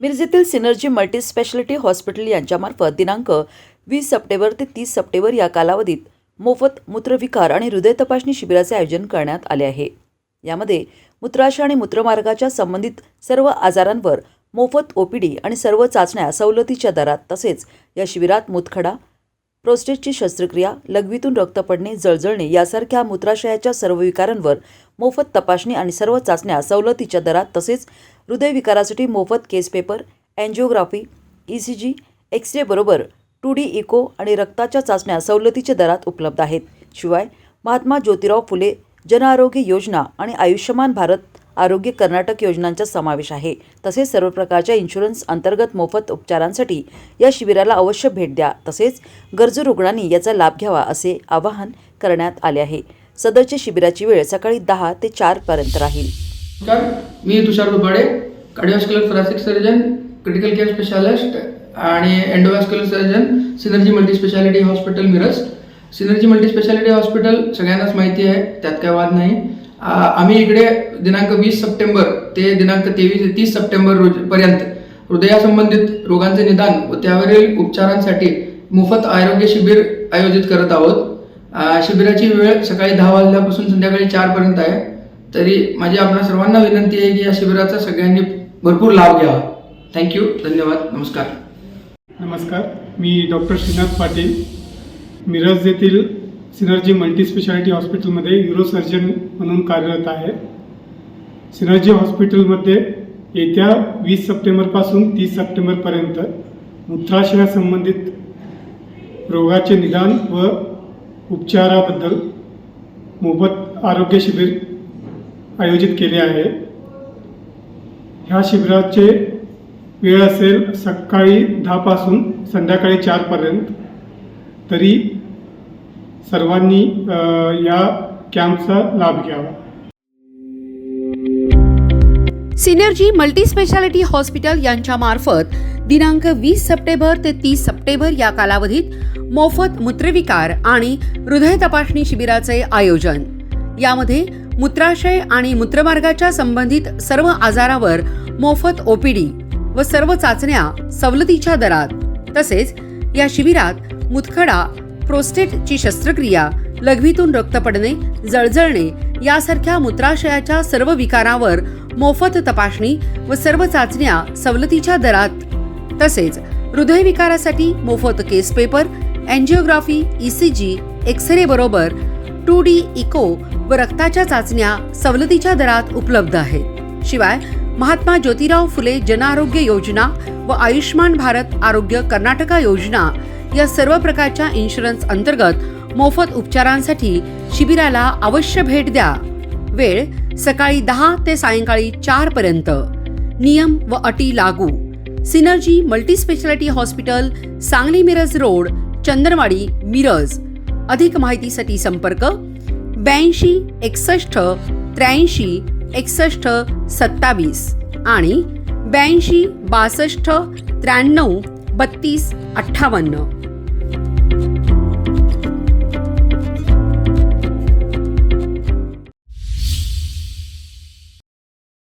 मिरजेतील synergy multi speciality hospital यांच्यामार्फत दिनांक वीस सप्टेंबर ते तीस सप्टेंबर या कालावधीत मोफत मूत्रविकार आणि हृदय तपासणी शिबिराचे आयोजन करण्यात आले आहे. यामध्ये मूत्राशय आणि मूत्रमार्गाच्या संबंधित सर्व आजारांवर मोफत ओपीडी आणि सर्व चाचण्या सवलतीच्या दरात तसेच या शिबिरात मुतखडा प्रोस्टेटची शस्त्रक्रिया लघवीतून रक्त पडणे जळजळणे यासारख्या मूत्राशयाच्या सर्व विकारांवर मोफत तपासणी आणि सर्व चाचण्या सवलतीच्या दरात तसेच हृदयविकारासाठी मोफत case paper angiography E C G x-ray बरोबर टू डी इको आणि रक्ताच्या चाचण्या सवलतीच्या दरात उपलब्ध आहेत. शिवाय महात्मा ज्योतिराव फुले जनआरोग्य योजना आणि आयुष्यमान भारत आरोग्य कर्नाटक योजनांचा समावेश आहे. तसेच सर्व प्रकारच्या इन्शुरन्स अंतर्गत मोफत उपचारांसाठी या शिबिराला अवश्य भेट द्या. तसेच गरजू रुग्णांनी याचा लाभ घ्यावा असे आवाहन करण्यात आले आहे. सदरच्या शिबिराची वेळ सकाळी दहा ते चार पर्यंत राहील. मी Tushar Dubade cardiovascular thoracic surgeon critical care specialist आणि endovascular surgeon synergy multi speciality hospital Miraj synergy multi speciality hospital सगळ्यांनाच माहिती आहे त्यात काय वाद नाही. आम्ही इकडे दिनांक वीस सप्टेंबर ते दिनांक तेवीस ते तीस सप्टेंबर रोज पर्यंत हृदयासंबंधित रोगांचे निदान व त्यावरील उपचारांसाठी मोफत आरोग्य शिबिर आयोजित करत आहोत. शिबिराची वेळ सकाळी दहा वाजल्यापासून संध्याकाळी चारपर्यंत आहे. तरी माझी आपणा सर्वांना विनंती आहे की या शिबिराचा सगळ्यांनी भरपूर लाभ घ्यावा. थँक्यू धन्यवाद. नमस्कार. नमस्कार. मी डॉक्टर श्रीनाथ पाटील. मिरज येथील सिनर्जी मल्टी स्पेशालिटी हॉस्पिटलमध्ये युरोसर्जन म्हणून कार्यरत आहे. सिनर्जी हॉस्पिटलमध्ये येत्या वीस सप्टेंबरपासून तीस सप्टेंबरपर्यंत मूत्राशयासंबंधित रोगाचे निदान व उपचाराबद्दल मोफत आरोग्य शिबिर आयोजित केले आहे. ह्या शिबिराचे वेळ असेल सकाळी दहापासून संध्याकाळी चारपर्यंत तरी सर्वांनी या कॅम्पचा लाभ घ्यावा. सिनर्जी मल्टी स्पेशालिटी हॉस्पिटल यांच्या मार्फत दिनांक वीस सप्टेंबर ते तीस सप्टेंबर या कालावधीत मोफत मूत्रविकार आणि हृदय तपासणी शिबिराचे आयोजन. यामध्ये मूत्राशय आणि मूत्रमार्गाच्या संबंधित सर्व आजारावर मोफत ओपीडी व सर्व चाचण्या सवलतीच्या दरात. तसेच या शिबिरात मुतखडा प्रोस्टेटची शस्त्रक्रिया लघवीतून रक्त पडणे जळजळणे यासारख्या मूत्राशयाच्या सर्व विकारावर मोफत तपासणी व सर्व चाचण्या सवलतीच्या दरात. तसेच हृदयविकारासाठी मोफत case paper angiography ECG x-ray बरोबर टू डी इको व रक्ताच्या चाचण्या सवलतीच्या दरात उपलब्ध आहेत. शिवाय महात्मा ज्योतिराव फुले जनआरोग्य योजना व आयुष्मान भारत आरोग्य कर्नाटका योजना या सर्व प्रकारच्या इन्शुरन्स अंतर्गत मोफत उपचारांसाठी शिबिराला अवश्य भेट द्या. वेळ सकाळी दहा ते सायंकाळी चार पर्यंत. नियम व अटी लागू. Synergy multispeciality hospital Sangli Miraj road Chandanwadi Miraj. अधिक माहितीसाठी संपर्क ब्याऐंशी एकसष्ट त्र्याऐंशी एकसष्ट सत्तावीस आणि ब्याऐंशी बासष्ट त्र्याण्णव बत्तीस अठ्ठावन्न.